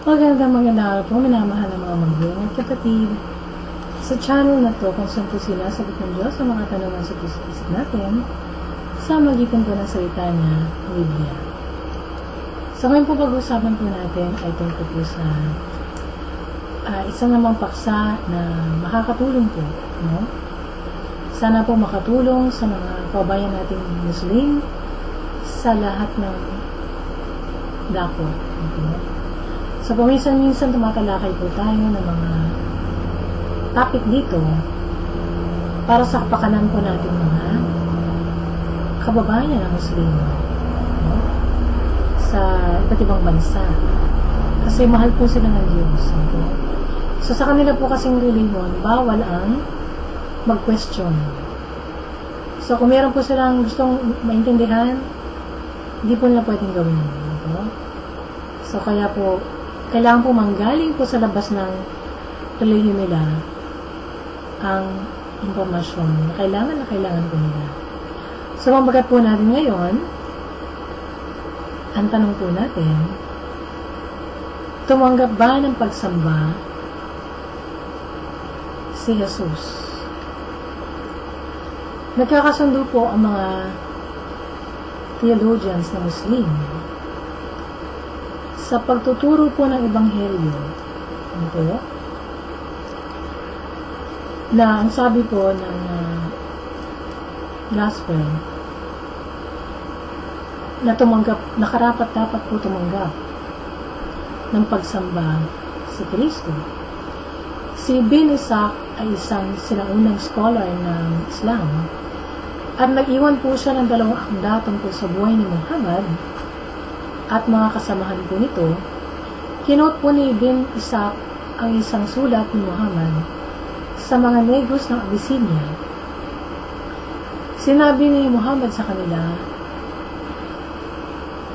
Magandang magandang araw po, minamahal ng mga magulang at kapatid. Sa channel na to, kung saan po sinasagot ng Diyos ang mga tanungan sa puso-isip natin, sa magitan po ng salita niya, Biblia. So ngayon po pag-usapan po natin ay tungkol po sa uh, isang namang paksa na makakatulong po, no? Sana po makatulong sa mga kabayan nating Muslim sa lahat ng dako. Okay? So, paminsan-minsan tumatalakay po tayo ng mga topic dito para sa kapakanan po natin mga kababayan ng Muslim no? sa iba't ibang bansa. Kasi mahal po sila ng Diyos. Okay? So, sa kanila po kasing religion, bawal ang mag-question. So, kung meron po silang gustong maintindihan, hindi po nila pwedeng gawin. Okay? So, kaya po, kailangan po manggaling po sa labas ng relihiyon nila ang impormasyon na kailangan na kailangan po nila. So, mabagat po natin ngayon, ang tanong po natin, tumanggap ba ng pagsamba si Jesus? Nagkakasundo po ang mga theologians na Muslim sa pagtuturo po ng Ebanghelyo. Okay? Na ang sabi po ng uh, gospel na tumanggap, nakarapat dapat po tumanggap ng pagsamba si Kristo. Si Bin Isaac ay isang sinaunang scholar ng Islam at nag-iwan po siya ng dalawang akda tungkol sa buhay ni Muhammad at mga kasamahan po nito, kinot po ni Ibn Ishaq ang isang sulat ni Muhammad sa mga negros ng Abyssinia. Sinabi ni Muhammad sa kanila,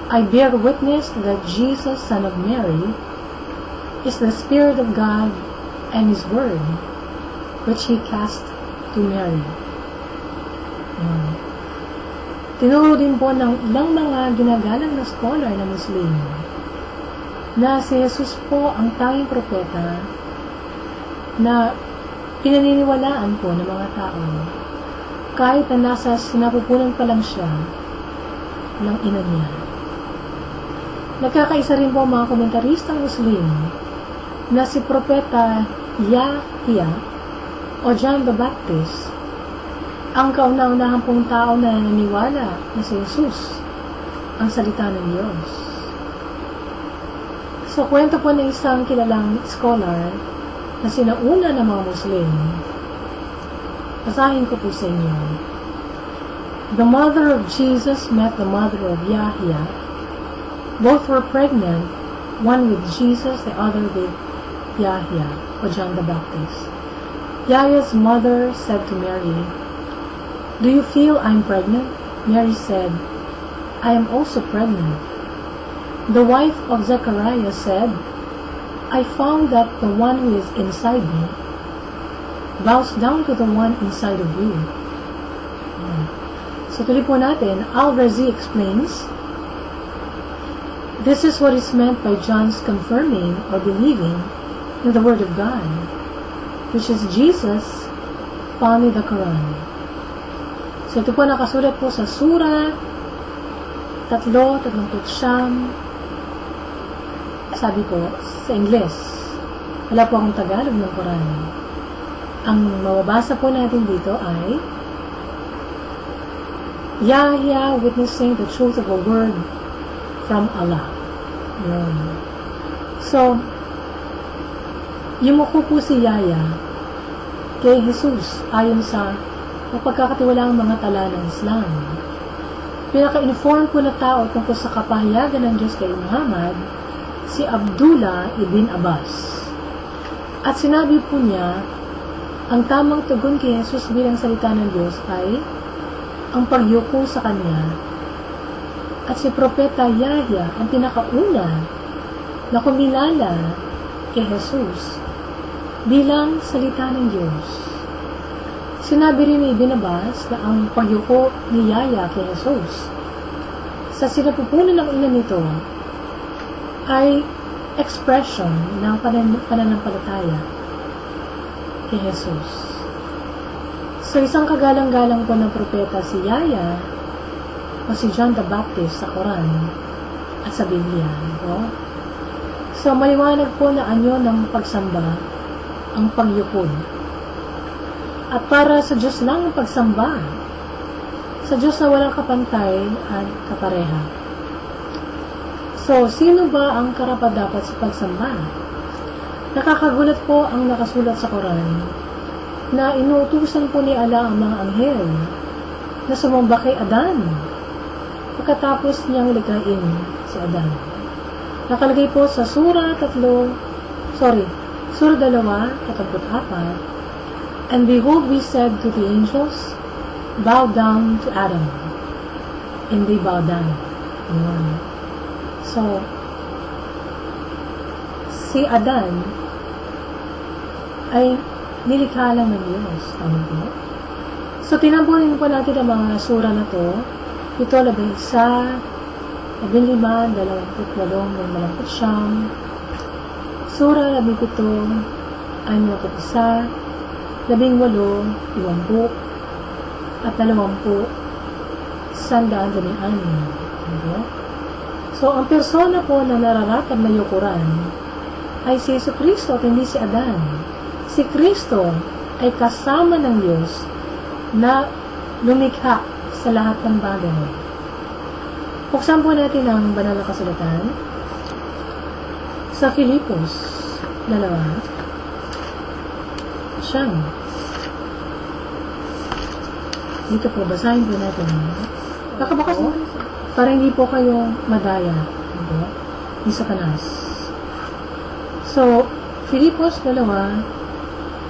I bear witness that Jesus, son of Mary, is the Spirit of God and His Word, which He cast to Mary. Hmm. Tinuro din po ng ilang mga ginagalang na scholar na Muslim na si Jesus po ang tanging propeta na pinaniniwalaan po ng mga tao kahit na nasa sinapupunan pa lang siya ng ina niya. Nagkakaisa rin po ang mga komentaristang Muslim na si Propeta Yahya o John the Baptist ang kauna-unahan pong tao na naniniwala na si Jesus ang salita ng Diyos. So, kwento po ng isang kilalang scholar na sinauna ng mga Muslim. Basahin ko po sa inyo. The mother of Jesus met the mother of Yahya. Both were pregnant, one with Jesus, the other with Yahya, or John the Baptist. Yahya's mother said to Mary, Do you feel I'm pregnant? Mary said, I am also pregnant. The wife of Zechariah said, I found that the one who is inside me bows down to the one inside of you. So tuloy po natin, Al-Razi explains, This is what is meant by John's confirming or believing in the Word of God, which is Jesus in the Quran. So ito po nakasulat po sa Sura 3, 39, sabi po, sa Ingles. Wala po akong Tagalog ng Quran. Ang mababasa po natin dito ay Yahya witnessing the truth of a word from Allah. Yun. So, yumuko po si Yahya kay Jesus ayon sa mapagkakatiwalaang mga tala ng. Pinaka-inform po na tao tungkol sa kapahayagan ng Diyos kay Muhammad, si Abdullah ibn Abbas. At sinabi po niya, ang tamang tugon kay Jesus bilang salita ng Diyos ay ang pagyuko sa Kanya. At si Propeta Yahya ang pinakauna na kumilala kay Jesus bilang salita ng Diyos. Sinabi rin ni Binabas na ang pagyuko ni Yaya kay Jesus sa sinapupunan ng ina nito ay expression ng panan pananampalataya kay Jesus. So, isang kagalang-galang po ng propeta si Yaya o si John the Baptist sa Quran at sa Biblia. No? So, maliwanag po na anyo ng pagsamba ang pagyukod. At para sa Diyos lang ang pagsamba. Sa Diyos na walang kapantay at kapareha. So, sino ba ang karapat-dapat sa pagsamba? Nakakagulat po ang nakasulat sa Quran na inuutusan po ni Allah ang mga anghel na sumamba kay Adan pagkatapos niyang ligain si Adan. Nakalagay po sa Sura 3, sorry, Sura 2, 44, And behold, we said to the angels, Bow down to Adam. And they bow down. Yun. So, si Adan ay nilikha lang ng Diyos. Tama po? So, tinampunin po natin ang mga sura na to. Ito, labing isa, labing lima, dalawamput walong, dalawamput siyam, sura labing pito, anim isa, labing walo, iwampu, at dalawampu, sandaan labing anim. Diba? So, ang persona po na nararatag na yukuran ay si Yesu Kristo at hindi si Adan. Si Kristo ay kasama ng Diyos na lumikha sa lahat ng bagay. Buksan po natin ang banal na kasulatan sa Filipos, dalawa, siyam. Dito po, basahin po natin. Kakabakas mo. Para hindi po kayo madaya. Diba? Di sa kanas. So, Filipos, dalawa,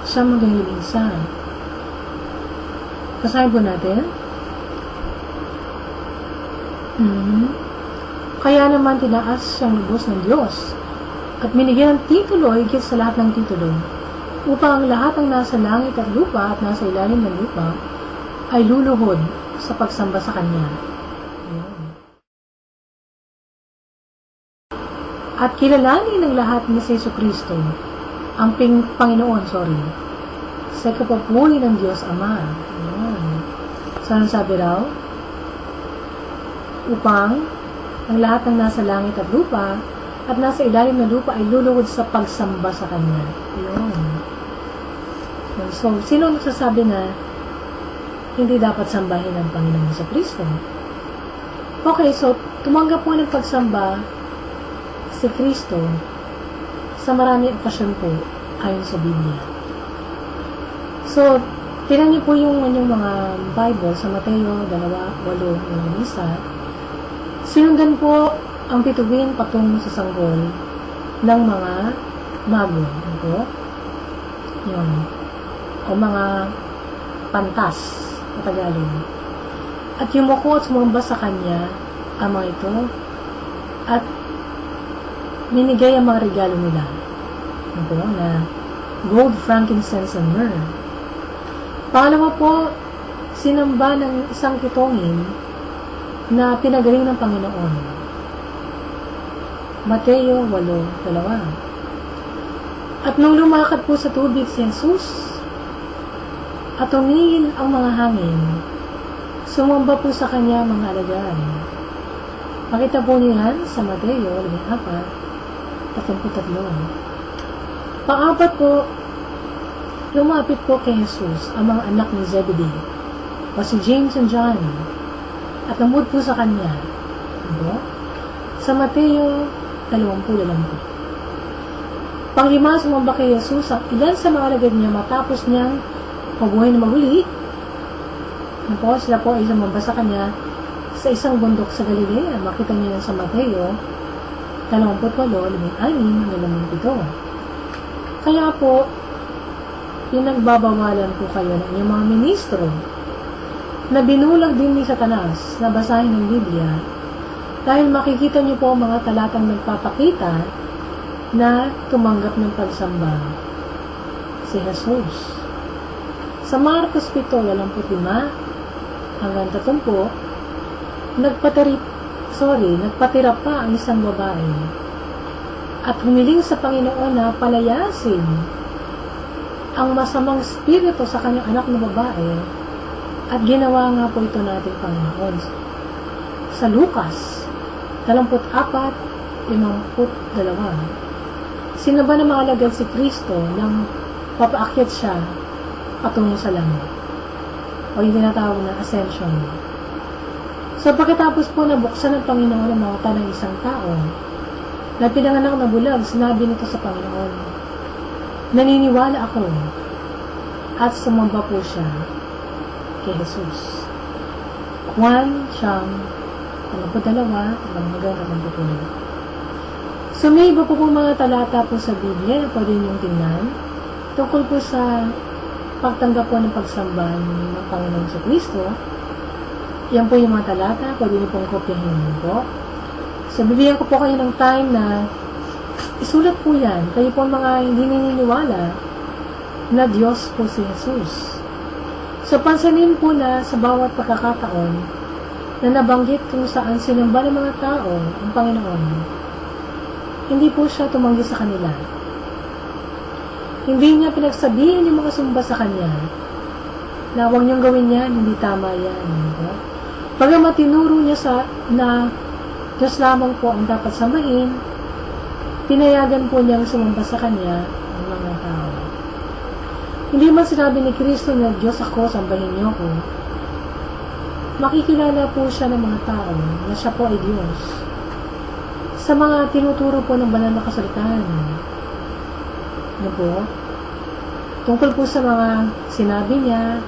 siyam hanggang isa. Basahin po natin. Hmm. Kaya naman tinaas siyang lubos ng Diyos at binigyan ng titulo higit sa lahat ng titulo upang ang lahat ng nasa langit at lupa at nasa ilalim ng lupa ay luluhod sa pagsamba sa Kanya. At kilalanin ng lahat ni Yesu Kristo ang ping Panginoon, sorry, sa kapapuri ng Diyos Ama. Ayan. Saan sabi raw? Upang ang lahat ng nasa langit at lupa at nasa ilalim ng lupa ay luluhod sa pagsamba sa Kanya. Yun. So, sino nagsasabi na hindi dapat sambahin ang Panginoon sa Kristo? Okay, so, tumanggap po ng pagsamba si Kristo sa maraming okasyon po ayon sa Biblia. So, tinan niyo po yung inyong mga Bible sa Mateo 2, 8, yung isa. Sinundan po ang bituin patungo sa sanggol ng mga mago. Ito. Yun. O mga pantas na Tagalog. At yumuko at sumamba sa kanya ang mga ito at minigay ang mga regalo nila. Ito na gold, frankincense, and myrrh. Pangalawa po, sinamba ng isang kitongin na pinagaling ng Panginoon. Mateo 8.2 At nung lumakad po sa tubig si Jesus, at tumingin ang mga hangin, sumamba po sa kanya mga alagad. Pakita po niyan sa Mateo 4, 33. Paapat po, lumapit po kay Jesus ang mga anak ni Zebedee, o si James and John, at namud po sa kanya. Ano? Sa Mateo 20 lang po. Panglima, sumamba kay Jesus ang ilan sa mga alagad niya matapos niyang mabuhay na maguli. Ano po, sila po ay sumamba sa kanya sa isang bundok sa Galilea. Makita niyo yan sa Mateo 28, 16, 17. Kaya po, pinagbabawalan po kayo ng inyong mga ministro na binulag din ni Satanas na basahin ng Biblia dahil makikita niyo po mga talatang nagpapakita na tumanggap ng pagsamba si Jesus. Sa Marcos 7:25 hanggang 30, nagpatirip, sorry, nagpatira pa ang isang babae. At humiling sa Panginoon na palayasin ang masamang spirito sa kanyang anak na babae. At ginawa nga po ito nating Panginoon. Sa Lucas 24, 52, sinaba ng mga si Kristo nang papaakyat siya patungo sa langit o yung tinatawag na ascension. So pagkatapos po nabuksan ng Panginoon ang mga ng isang tao na pinanganak na bulag, sinabi nito sa Panginoon, naniniwala ako at sumamba po siya kay Jesus. Juan siyang ano dalawa, hanggang hanggang So may iba po po mga talata po sa Biblia na pwede niyong tingnan tungkol po sa pagtanggap po ng pagsamba ng Panginoon sa Kristo. Yan po yung mga talata, pwede niyo pong kopyahin po. So, bibigyan ko po kayo ng time na isulat po yan. Kayo po mga hindi naniniwala na Diyos po si Jesus. So, pansanin po na sa bawat pagkakataon na nabanggit kung saan sinamba ng mga tao ang Panginoon, hindi po siya tumanggi sa kanila. Hindi niya pinagsabihin yung mga sumba sa kanya na huwag niyong gawin yan, hindi tama yan. Diba? Pagamat tinuro niya sa, na Diyos lamang po ang dapat sambahin, pinayagan po niyang sumamba sa kanya ang mga tao. Hindi man sinabi ni Kristo na Diyos ako, sambahin niyo ako. Makikilala po siya ng mga tao na siya po ay Diyos. Sa mga tinuturo po ng banal na kasalitahan. Ano po? Tungkol po sa mga sinabi niya,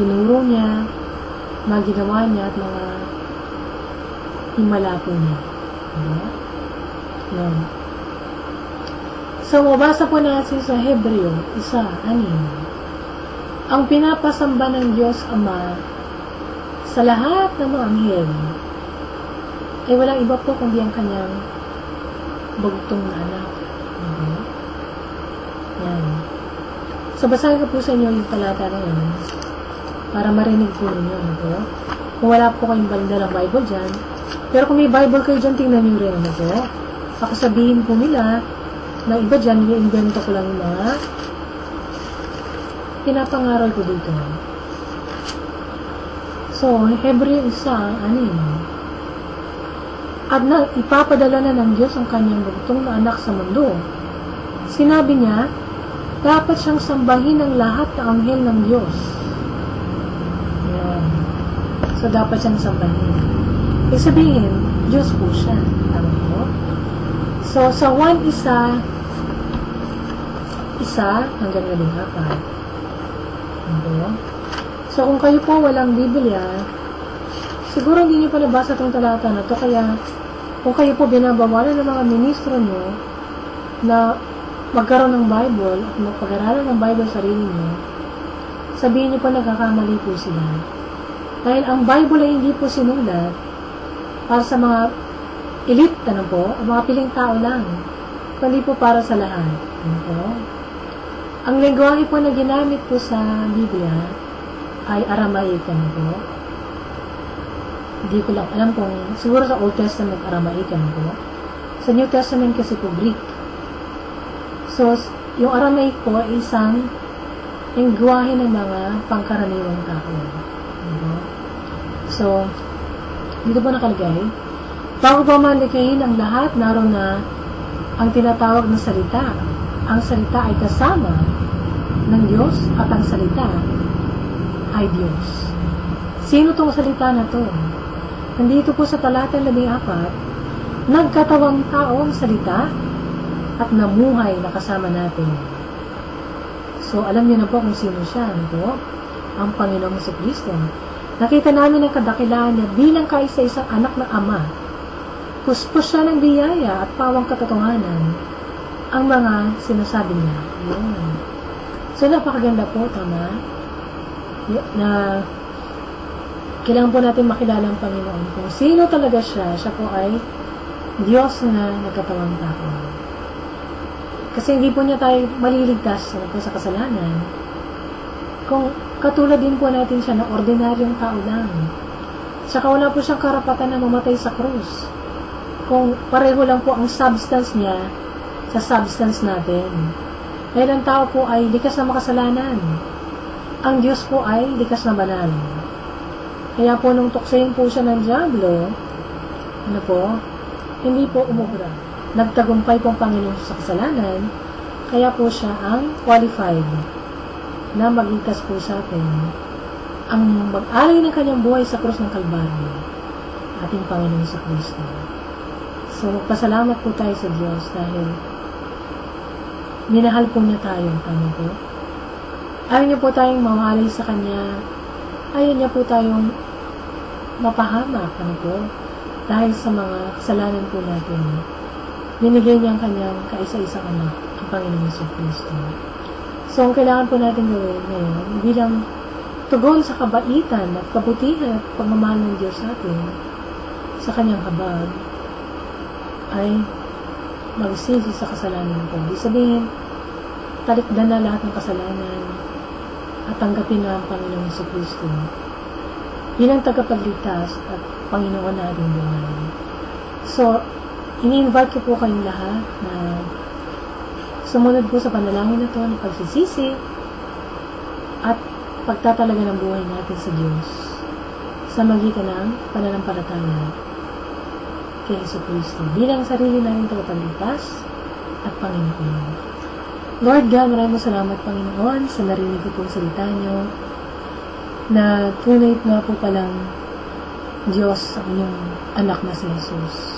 tinuro niya, mga ginawa niya at mga himala po niya. Yan. So, mabasa po natin sa Hebreo, isa, anin. Ang pinapasamba ng Diyos Ama sa lahat ng mga anghel ay walang iba po kundi ang kanyang bugtong na anak. Ano? Yan. So, basahin ko po sa inyo yung talata na yun para marinig po ninyo. Ano po? Kung wala po kayong balda ng Bible dyan, pero kung may Bible kayo dyan, tingnan nyo rin. Ano po? Pakasabihin po nila na iba dyan, i-invento ko lang mga pinapangaral ko dito. So, Hebreo isa, anin. At na, ipapadala na ng Diyos ang kanyang bugtong na anak sa mundo. Sinabi niya, dapat siyang sambahin ng lahat ng anghel ng Diyos. Yan. So, dapat siyang sambahin. Ibig sabihin, Diyos po siya. Tama po? So, sa 1 isa, isa hanggang labing apat. Ano? So, kung kayo po walang Biblia, siguro hindi niyo pa nabasa itong talata na to kaya kung kayo po binabawalan ng mga ministro nyo na magkaroon ng Bible at magpag-aralan ng Bible sa sarili nyo, sabihin niyo po nagkakamali po sila. Dahil ang Bible ay hindi po sinulat para sa mga elite, ano po, ang mga piling tao lang, kundi po para sa lahat. Ano po? Ang lengguwahe po na ginamit po sa Biblia ay Aramaic, ano po? Hindi ko lang alam kung, siguro sa Old Testament, Aramaic, ano po? Sa New Testament kasi po Greek. So, yung Aramaic po ay isang lengguwahe ng mga pangkaraniwang tao. Po? So, dito po nakalagay, bago pa malikayin ang lahat, naroon na ang tinatawag na salita. Ang salita ay kasama ng Diyos at ang salita ay Diyos. Sino tong salita na to? Nandito po sa talata 14, nagkatawang tao ang salita at namuhay na kasama natin. So, alam niyo na po kung sino siya. Ano po? Ang Panginoong sa Kristo. Nakita namin ang kadakilaan niya bilang kaisa-isang anak ng Ama. Puspos siya ng biyaya at pawang katotohanan ang mga sinasabi niya. Yun. So, napakaganda po, tama? Na kailangan po natin makilala ang Panginoon. Kung sino talaga siya, siya po ay Diyos na nagkatawang tao. Kasi hindi po niya tayo maliligtas po sa kasalanan. Kung katulad din po natin siya na ordinaryong tao lang. Saka wala po siyang karapatan na mamatay sa krus. Kung pareho lang po ang substance niya sa substance natin. Dahil ang tao po ay likas na makasalanan. Ang Diyos po ay likas na banal. Kaya po nung tuksayin po siya ng Diablo, ano po, hindi po umubra. Nagtagumpay po ang Panginoon sa kasalanan, kaya po siya ang qualified na magligtas po sa atin. Ang mag-alay ng kanyang buhay sa krus ng Kalbaryo, ating Panginoon sa Kristo. So, pasalamat po tayo sa Diyos dahil minahal po niya tayo, tama po. Ayaw niya po tayong mamalay sa Kanya. Ayaw niya po tayong mapahamak, ano po, dahil sa mga kasalanan po natin. Binigay niya ang Kanyang kaisa-isang anak, ang Panginoon sa Kristo. So, ang kailangan po natin gawin ngayon, bilang tugon sa kabaitan at kabutihan at pagmamahal ng Diyos sa atin, sa Kanyang habag, ay magsisi sa kasalanan ko. Ibig sabihin, talikdan na lahat ng kasalanan at tanggapin na ang Panginoon sa Kristo bilang tagapagligtas at Panginoon na ating buhay. So, ini-invite ko po kayong lahat na sumunod po sa panalangin na to ng pagsisisi at pagtatalaga ng buhay natin sa Diyos sa magitan ng pananampalataya kay Yesu Cristo bilang sarili namin tagapagligtas at Panginoon. Lord God, maraming salamat Panginoon sa narinig ko pong salita niyo na tunay nga po palang Diyos ang inyong anak na si Jesus.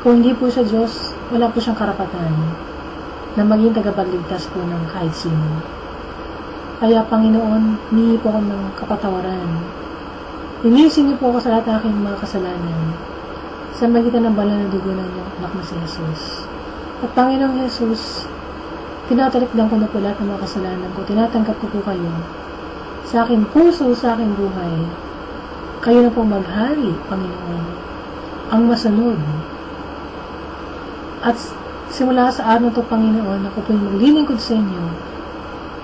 Kung hindi po siya Diyos, wala po siyang karapatan na maging tagapagligtas po ng kahit sino. Kaya Panginoon, nihi po ako ng kapatawaran. Linisin niyo po ako sa lahat ng aking mga kasalanan sa magitan ng banal na dugo ng iyong anak na si Jesus. At Panginoong Jesus, tinatalikdan ko na po lahat ng mga kasalanan ko. Tinatanggap ko po kayo sa aking puso, sa aking buhay. Kayo na po maghari, Panginoon, ang masunod. At simula sa na to, Panginoon, ako po yung maglilingkod sa inyo,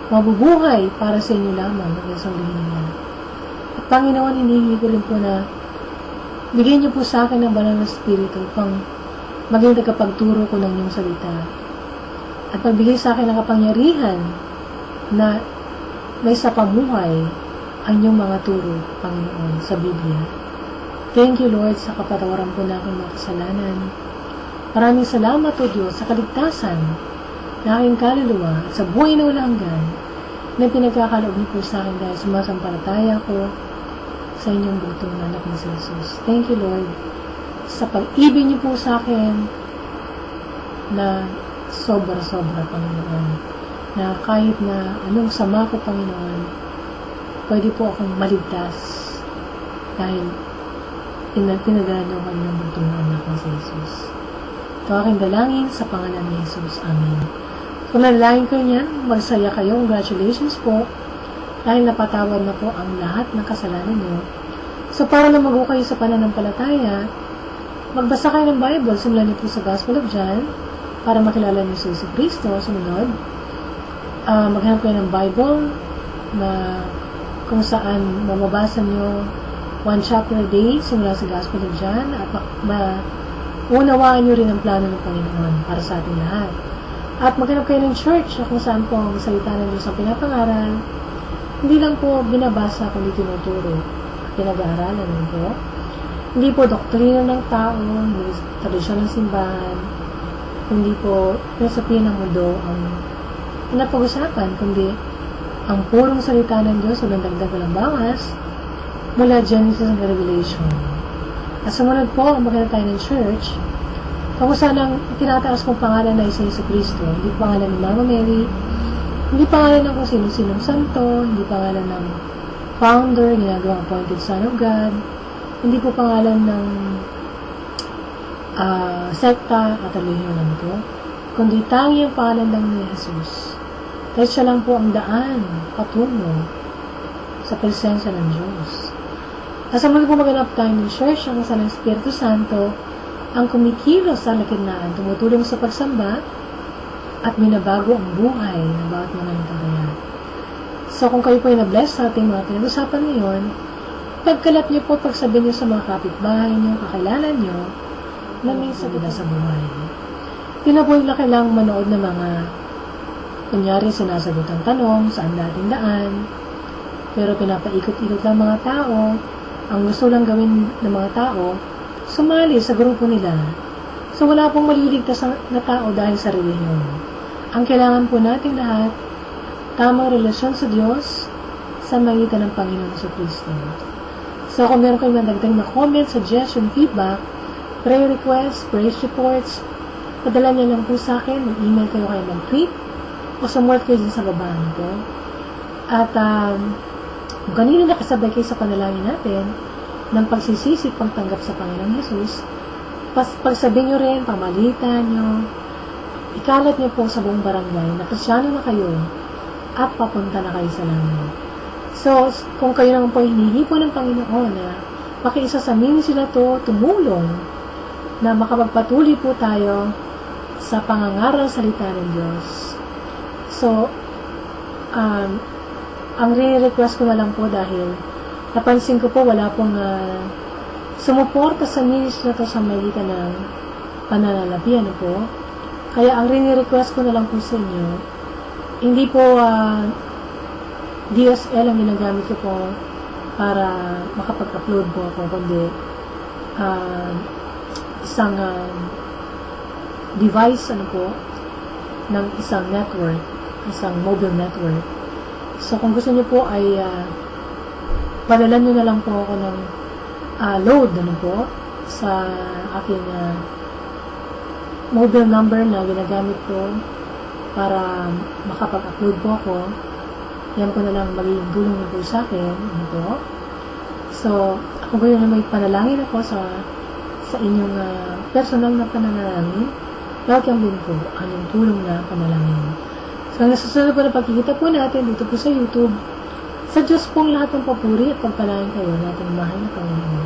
mabubuhay para sa inyo lamang hanggang sa niya. At Panginoon, hinihingi ko rin po na bigyan niyo po sa akin ng banal na spirito upang maging tagapagturo ko ng inyong salita. At pagbigay sa akin ng kapangyarihan na may sa pamuhay ang inyong mga turo, Panginoon, sa Biblia. Thank you, Lord, sa kapatawaran po na aking mga kasalanan. Maraming salamat, O Diyos, sa kaligtasan na aking kaluluwa sa buhay na walang hanggan na pinagkakaloob niyo po sa akin dahil sumasampalataya ko sa inyong butong na anak na si Jesus. Thank you, Lord, sa pag-ibig niyo po sa akin na sobra-sobra, Panginoon. Na kahit na anong sama ko, Panginoon, pwede po akong maligtas dahil pinagpinadala ng butong na anak na si Jesus. Ito aking dalangin sa pangalan ni Jesus. Amen. Kung nalalain ko niyan, magsaya kayo. Congratulations po. Dahil napatawad na po ang lahat ng kasalanan niyo. So, para na mag kayo sa pananampalataya, magbasa kayo ng Bible. Simulan niyo po sa Gospel of John para makilala niyo si Jesus Cristo. Sumunod, uh, maghanap kayo ng Bible na kung saan mababasa niyo one chapter a day simula sa Gospel of John at ma unawaan nyo rin ang plano ng Panginoon para sa ating lahat. At maghanap kayo ng church na kung saan po ang salita ng Diyos ang pinapangaral. Hindi lang po binabasa kundi tinuturo pinag-aaralan din po. Hindi po doktrina ng tao, hindi tradisyon ng simbahan, kundi po filosofiya ng mundo ang napag-usapan, kundi ang purong salita ng Diyos sa dagdag walang bawas mula Genesis hanggang Revelation. At sumunod po, ang maganda tayo ng church, kung saan ang tinataas kong pangalan na isa Yesu Cristo, hindi pangalan ni Mama Mary, hindi pangalan ng kung sino-sinong santo, hindi pangalan ng founder, ginagawang appointed son of God, hindi po pangalan ng uh, sekta at relihiyon po, kundi tangi ang pangalan lang ni Jesus. Dahil siya lang po ang daan patungo sa presensya ng Diyos. Nasa muli po maganap tayo ng church ang sa ng Espiritu Santo ang kumikilos sa lakidnaan, tumutulong sa pagsamba at binabago ang buhay ng bawat mananampalataya. So kung kayo po ay na-bless sa ating mga pinag-usapan ngayon, pagkalat niyo po pagsabihin niyo sa mga kapitbahay niyo, kakilala niyo, na may sagot sa buhay. tila po na kailangang manood ng mga kunyari sinasagot ang tanong, saan dating daan, pero pinapaikot-ikot lang mga tao, ang gusto lang gawin ng mga tao, sumali sa grupo nila. So wala pong maliligtas na tao dahil sa relihiyon. Ang kailangan po natin lahat, tamang relasyon sa Diyos sa magitan ng Panginoon sa Kristo. So kung meron kayong madagdag na comment, suggestion, feedback, prayer requests, praise reports, padala niyo lang po sa akin, mag-email kayo kayo mag-tweet, o sumulat kayo dyan sa baba nito. At um, kung kanino nakasabay kayo sa panalangin natin, ng pagsisisi, pagtanggap sa Panginoong Jesus, pas, pagsabihin nyo rin, pamalitan nyo, ikalat nyo po sa buong barangay na na kayo at papunta na kayo sa langit. So, kung kayo naman po hinihipo ng Panginoon na makiisa sa mini sila to, tumulong na makapagpatuloy po tayo sa pangangaral salita ng Diyos. So, um, ang re-request ko na lang po dahil napansin ko po wala pong uh, sumuporta sa ministry na to sa magitan ng pananalapi, ano po. Kaya ang re-request ko na lang po sa inyo, hindi po uh, DSL ang ginagamit ko po para makapag-upload po ako, kundi uh, isang uh, device, ano po, ng isang network, isang mobile network. So, kung gusto niyo po ay uh, padalan niyo na lang po ako ng uh, load, ano po, sa aking uh, mobile number na ginagamit ko para makapag-upload po ako. Yan po na lang magiging tulong niyo po sa akin, ano po. So, ako ngayon na may panalangin ako sa sa inyong uh, personal na pananalangin welcome din po ang tulong na panalangin. Sa susunod po na pagkikita po natin dito po sa YouTube, sa Diyos pong lahat ng papuri at pagpalain kayo nating mahal na Panginoon.